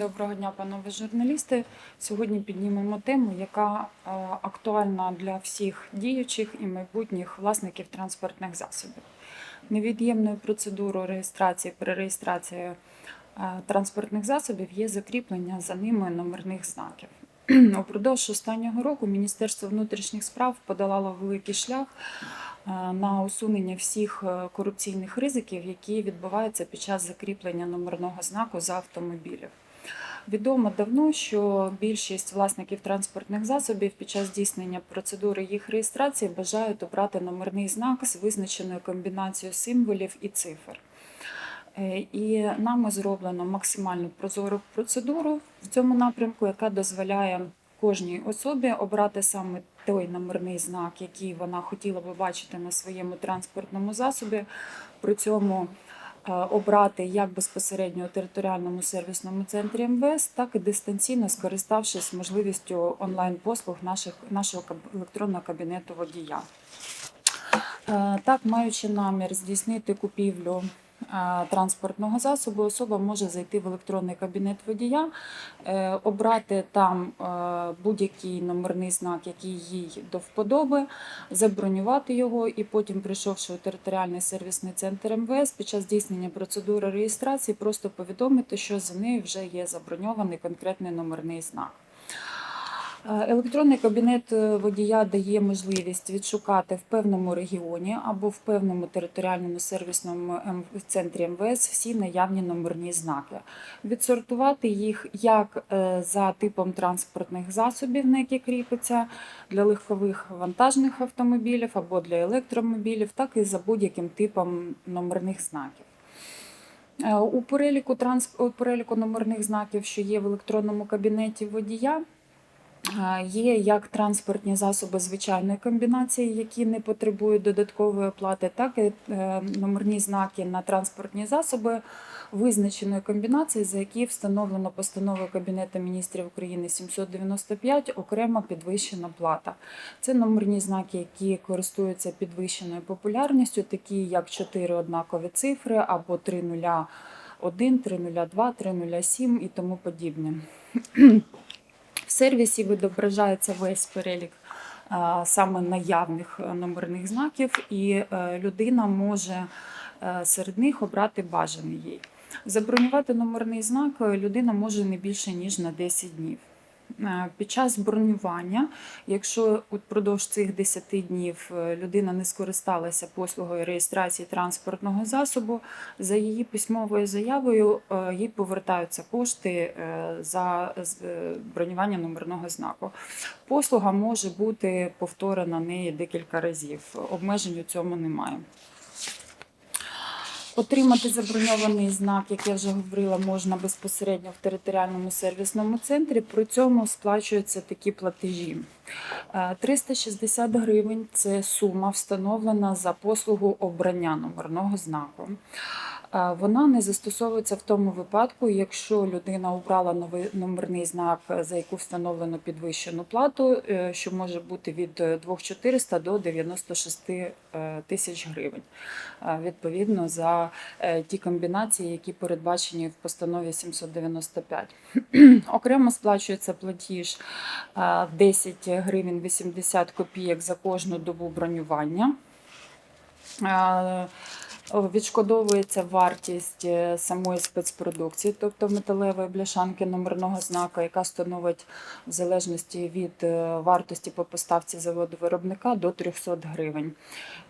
Доброго дня, панове журналісти. Сьогодні піднімемо тему, яка е, актуальна для всіх діючих і майбутніх власників транспортних засобів. Невід'ємною процедурою реєстрації перереєстрації е, транспортних засобів є закріплення за ними номерних знаків. Упродовж останнього року Міністерство внутрішніх справ подолало великий шлях е, на усунення всіх корупційних ризиків, які відбуваються під час закріплення номерного знаку за автомобілів. Відомо давно, що більшість власників транспортних засобів під час здійснення процедури їх реєстрації бажають обрати номерний знак з визначеною комбінацією символів і цифр. Е, І нами зроблено максимально прозору процедуру в цьому напрямку, яка дозволяє кожній особі обрати саме той номерний знак, який вона хотіла би бачити на своєму транспортному засобі. При цьому обрати як безпосередньо у територіальному сервісному центрі МВС, так і дистанційно скориставшись можливістю онлайн-послуг наших, нашого електронного кабінету водія. Е, Так, маючи намір здійснити купівлю е, транспортного засобу, особа може зайти в електронний кабінет водія, е, обрати там е, будь-який номерний знак, який їй до вподоби, забронювати його і потім, прийшовши у територіальний сервісний центр МВС, під час здійснення процедури реєстрації, просто повідомити, що за нею вже є заброньований конкретний номерний знак. Е, Електронний кабінет е, водія дає можливість відшукати в певному регіоні або в певному територіальному сервісному центрі МВС всі наявні номерні знаки, відсортувати їх як е, за типом транспортних засобів, на які кріпиться для легкових вантажних автомобілів або для електромобілів, так і за будь-яким типом номерних знаків. У переліку транс... у переліку номерних знаків, що є в електронному кабінеті водія, є як транспортні засоби звичайної комбінації, які не потребують додаткової оплати, так і е, номерні знаки на транспортні засоби визначеної комбінації, за які встановлено постановою Кабінету міністрів України 795 окрема підвищена плата. Це номерні знаки, які користуються підвищеною популярністю, такі як 4 однакові цифри або 3 нуля 1, 3 нуля 2, 3 нуля 7 і тому подібне. Сервісі відображається весь перелік саме наявних е, номерних знаків, і е, людина може е, серед них обрати бажаний їй. Забронювати номерний знак людина може не більше ніж на 10 днів. Е, Під час бронювання, якщо упродовж цих 10 днів е, людина не скористалася послугою реєстрації транспортного засобу, за її письмовою заявою е, їй повертаються кошти за бронювання номерного знаку. Послуга може бути повторена неї декілька разів. Обмежень у цьому немає. Отримати заброньований знак, як я вже говорила, можна безпосередньо в територіальному сервісному центрі. При цьому сплачуються такі платежі. Е, 360 гривень це сума встановлена за послугу обрання номерного знаку. Е, Вона не застосовується в тому випадку, якщо людина обрала новий номерний знак, е, за яку встановлено підвищену плату, е, що може бути від е, 2400 до 96 е, тисяч гривень, е, відповідно за е, ті комбінації, які передбачені в постанові 795. Окремо сплачується платіж е, 10 гривень 80 копійок за кожну добу бронювання. Відшкодовується вартість е, самої спецпродукції, тобто металевої бляшанки номерного знака, яка становить в залежності від е, вартості по поставці заводу виробника до 300 гривень.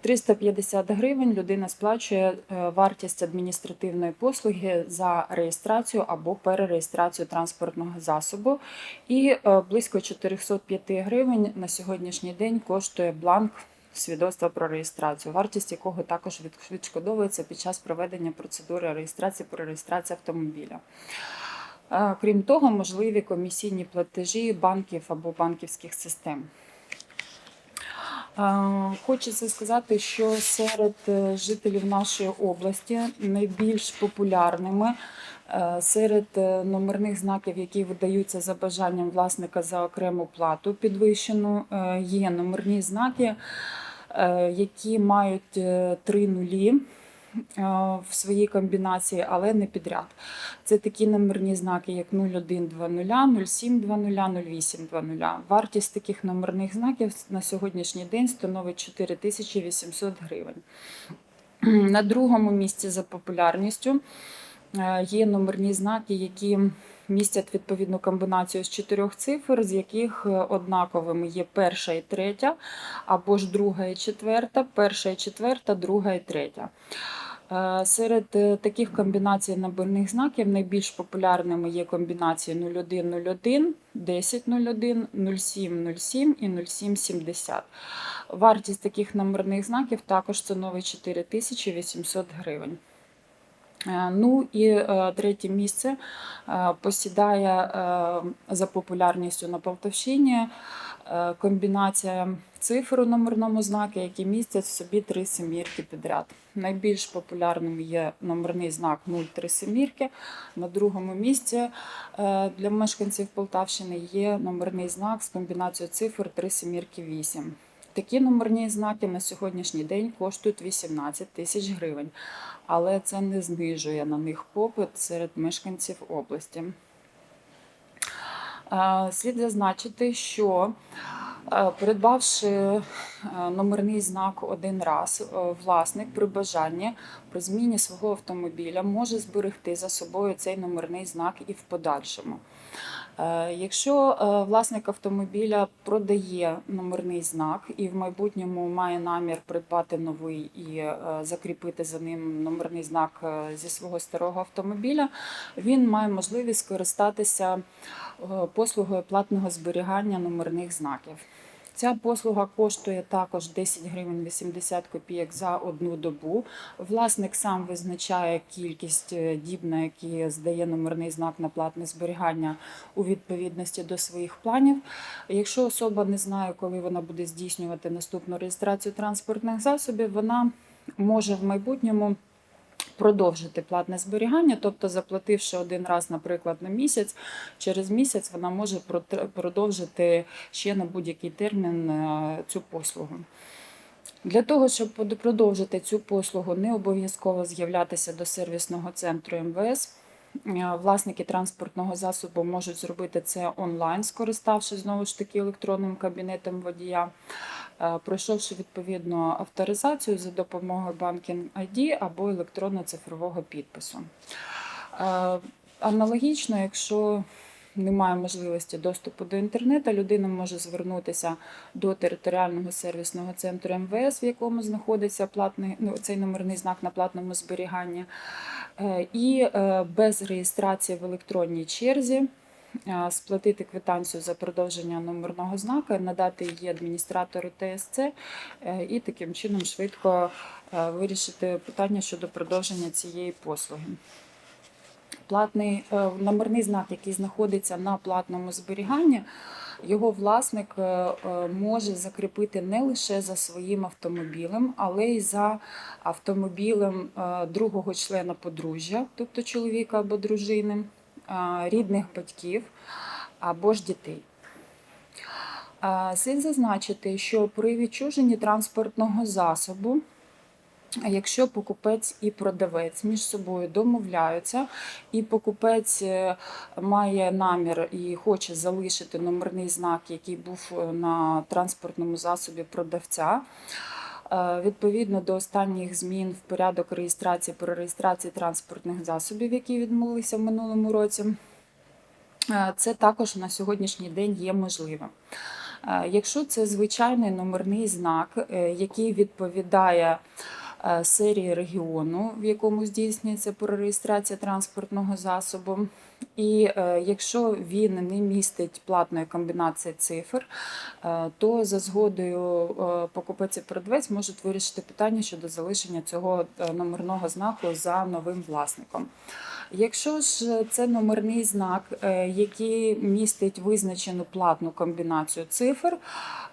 350 гривень людина сплачує е, вартість адміністративної послуги за реєстрацію або перереєстрацію транспортного засобу. І близько 405 гривень на сьогоднішній день коштує бланк свідоцтва про реєстрацію, вартість якого також відшкодовується під час проведення процедури реєстрації про реєстрацію автомобіля. Е, Крім того, можливі комісійні платежі банків або банківських систем. Е, Хочеться сказати, що серед е, жителів нашої області найбільш популярними серед е, номерних знаків, які видаються за бажанням власника за окрему плату підвищену, е, є номерні знаки, е, які мають е, три нулі в своїй комбінації, але не підряд. Це такі номерні знаки, як 0120, 0720, 0820. Вартість таких номерних знаків на сьогоднішній день становить 4800 гривень. На другому місці за популярністю е, є номерні знаки, які містять відповідну комбінацію з чотирьох цифр, з яких е, однаковими є перша і третя, або ж друга і четверта, перша і четверта, друга і третя. Е, Серед е, таких комбінацій номерних знаків найбільш популярними є комбінації 0101, 1001, 0707 і 0770. Вартість таких номерних знаків також становить 4800 гривень. Е, Ну і е, третє місце е, посідає за популярністю на Полтавщині комбінація цифр у номерному знаку, які містять в собі три семірки підряд. Найбільш популярним є номерний знак 03 семірки. На другому місці для мешканців Полтавщини є номерний знак з комбінацією цифр 3 семірки 8. Такі номерні знаки на сьогоднішній день коштують 18 тисяч гривень, але це не знижує на них попит серед мешканців області. Е, Слід зазначити, що е, придбавши е, номерний знак один раз, власник при бажанні при зміні свого автомобіля може зберегти за собою цей номерний знак і в подальшому. Е, Якщо е, власник автомобіля продає номерний знак і в майбутньому має намір придбати новий і е, закріпити за ним номерний знак зі свого старого автомобіля, він має можливість скористатися послугою платного зберігання номерних знаків. Ця послуга коштує також 10 гривень 80 копійок за одну добу. Власник сам визначає кількість е, діб, на які здає номерний знак на платне зберігання у відповідності до своїх планів. Якщо особа не знає, коли вона буде здійснювати наступну реєстрацію транспортних засобів, вона може в майбутньому продовжити платне зберігання, тобто заплативши один раз, наприклад, на місяць, через місяць вона може продовжити ще на будь-який термін е, цю послугу. Для того, щоб продовжити цю послугу, не обов'язково з'являтися до сервісного центру МВС. Е, Власники транспортного засобу можуть зробити це онлайн, скориставшись знову ж таки електронним кабінетом водія, пройшовши відповідну авторизацію за допомогою Banking ID або електронно-цифрового підпису. Е, Аналогічно, якщо немає можливості доступу до інтернету, людина може звернутися до територіального сервісного центру МВС, в якому знаходиться платний ну, цей номерний знак на платному зберіганні, е, і е, без реєстрації в електронній черзі. Сплатити квитанцію за продовження номерного знака, надати її адміністратору ТСЦ е, і таким чином швидко е, вирішити питання щодо продовження цієї послуги. Платний е, номерний знак, який знаходиться на платному зберіганні, його власник може закріпити не лише за своїм автомобілем, але й за автомобілем другого члена подружжя, тобто чоловіка або дружини, рідних батьків або ж дітей. Слід зазначити, що при відчуженні транспортного засобу Якщо покупець і продавець між собою домовляються, і покупець е, має намір і хоче залишити номерний знак, який був е, на транспортному засобі продавця. Е, Відповідно до останніх змін в порядок реєстрації про реєстрації транспортних засобів, які відмовилися в минулому році, е, це також на сьогоднішній день є можливим. Е, Якщо це звичайний номерний знак, який відповідає серії регіону, в якому здійснюється реєстрація транспортного засобу, і е, якщо він не містить платної комбінації цифр, е, то за згодою е, покупець і продавець можуть вирішити питання щодо залишення цього номерного знаку за новим власником. Якщо ж це номерний знак, е, який містить визначену платну комбінацію цифр,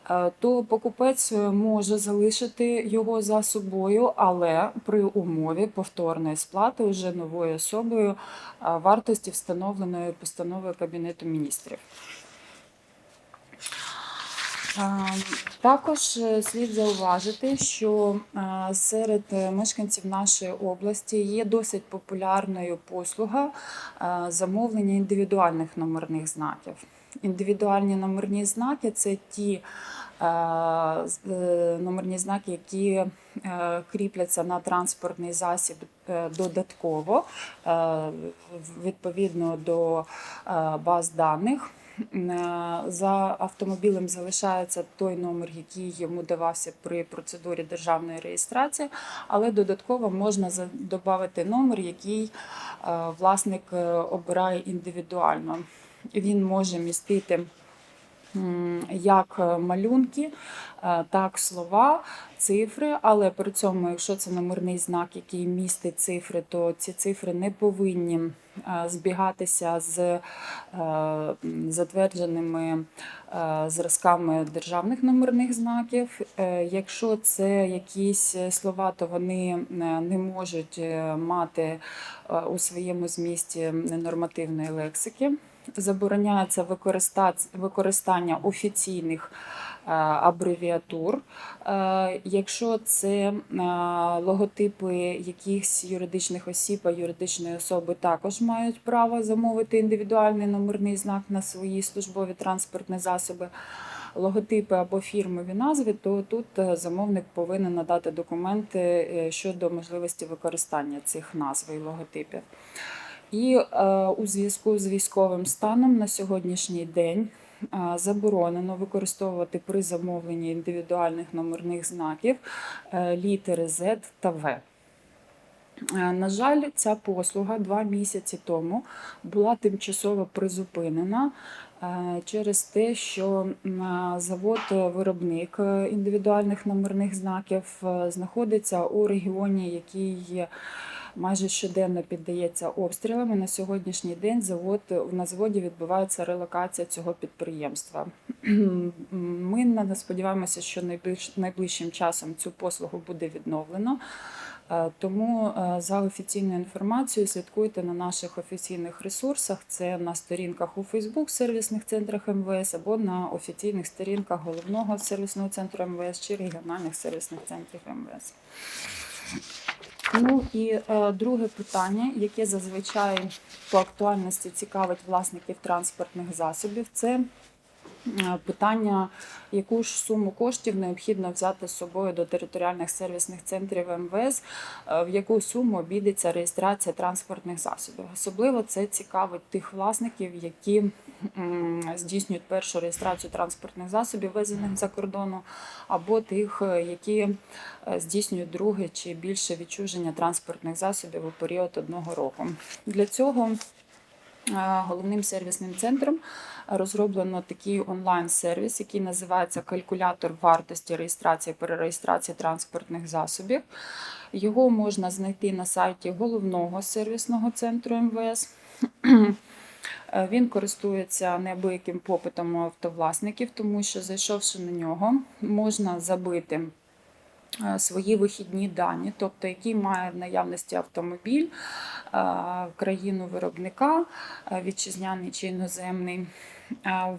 е, то покупець може залишити його за собою, але при умові повторної сплати вже новою особою е, вартості встановленої постановою Кабінету міністрів. Також е, слід зауважити, що е, серед е, мешканців нашої області є досить популярною послуга замовлення індивідуальних номерних знаків. Індивідуальні номерні знаки це ті номерні знаки, які кріпляться на транспортний засіб додатково відповідно до баз даних. Е, За автомобілем залишається той номер, який йому давався при процедурі державної реєстрації, але додатково можна додати номер, який е, власник е, обирає індивідуально. Він може містити як малюнки, так слова, цифри, але при цьому, якщо це номерний знак, який містить цифри, то ці цифри не повинні збігатися з е, затвердженими е, зразками державних номерних знаків. Е, Якщо це якісь слова, то вони е, не можуть е, мати е, у своєму змісті нормативної лексики. Забороняється використа- використання офіційних е, абревіатур. Е, Якщо це е, логотипи якихось юридичних осіб, а юридичної особи також мають право замовити індивідуальний номерний знак на свої службові транспортні засоби. Логотипи або фірмові назви, то тут е, замовник повинен надати документи е, щодо можливості використання цих назв і логотипів. І е, у зв'язку з військовим станом на сьогоднішній день е, заборонено використовувати при замовленні індивідуальних номерних знаків е, літери Z та В. Е, На жаль, ця послуга два місяці тому була тимчасово призупинена е, через те, що завод-виробник індивідуальних номерних знаків знаходиться у регіоні, який майже щоденно піддається обстрілам. І на сьогоднішній день завод на заводі відбувається релокація цього підприємства. Ми сподіваємося, що найближ- найближчим часом цю послугу буде відновлено. Е, Тому е, за офіційною інформацією слідкуйте на наших офіційних ресурсах. Це на сторінках у Фейсбук сервісних центрах МВС або на офіційних сторінках головного сервісного центру МВС чи регіональних сервісних центрів МВС. Ну і е, друге питання, яке зазвичай по актуальності цікавить власників транспортних засобів, це питання, яку ж суму коштів необхідно взяти з собою до територіальних сервісних центрів МВС, е, в яку суму обійдеться реєстрація транспортних засобів. Особливо це цікавить тих власників, які здійснюють першу реєстрацію транспортних засобів, везених за кордону, або тих, е, які е, здійснюють друге чи більше відчуження транспортних засобів у період одного року. Для цього е, головним сервісним центром розроблено такий онлайн-сервіс, який називається калькулятор вартості реєстрації перереєстрації транспортних засобів. Його можна знайти на сайті головного сервісного центру МВС. Е, Він користується неабияким попитом автовласників, тому що зайшовши на нього, можна забити е, свої вихідні дані, тобто який має в наявності автомобіль, е, країну виробника, вітчизняний чи іноземний,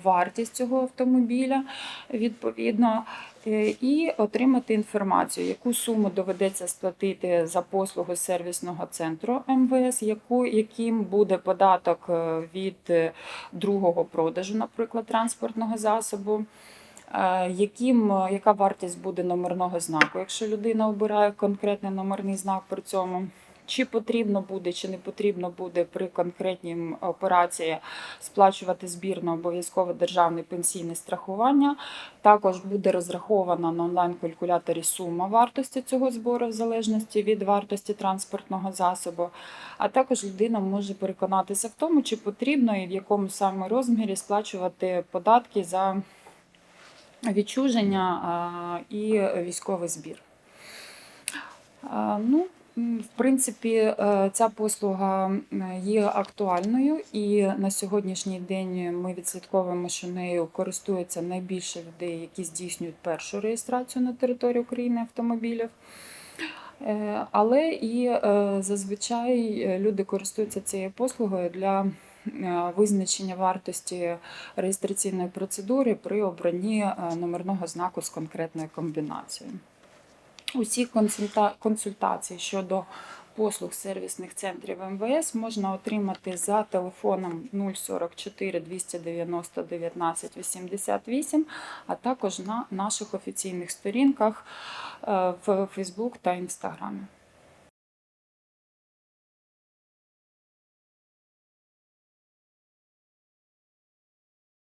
вартість цього автомобіля відповідно. Е, І отримати інформацію, яку суму доведеться сплатити за послугу сервісного центру МВС, яку, яким буде податок е, від е, другого продажу, наприклад, транспортного засобу, яким, яка вартість буде номерного знаку, якщо людина обирає конкретний номерний знак при цьому. Чи потрібно буде, чи не потрібно буде при конкретній операції сплачувати збірно обов'язкове державне пенсійне страхування. Також буде розрахована на онлайн-калькуляторі сума вартості цього збору в залежності від вартості транспортного засобу. А також людина може переконатися в тому, чи потрібно і в якому саме розмірі сплачувати податки за відчуження і військовий збір. Ну, в принципі, е, ця послуга є актуальною, і на сьогоднішній день ми відслідковуємо, що нею користується найбільше людей, які здійснюють першу реєстрацію на території України автомобілів. Е, Але і е, зазвичай люди користуються цією послугою для визначення вартості реєстраційної процедури при обранні номерного знаку з конкретною комбінацією. Усі консульта- консультації щодо послуг сервісних центрів МВС можна отримати за телефоном 044 290 19 88, а також на наших офіційних сторінках е, в Фейсбук та Instagram.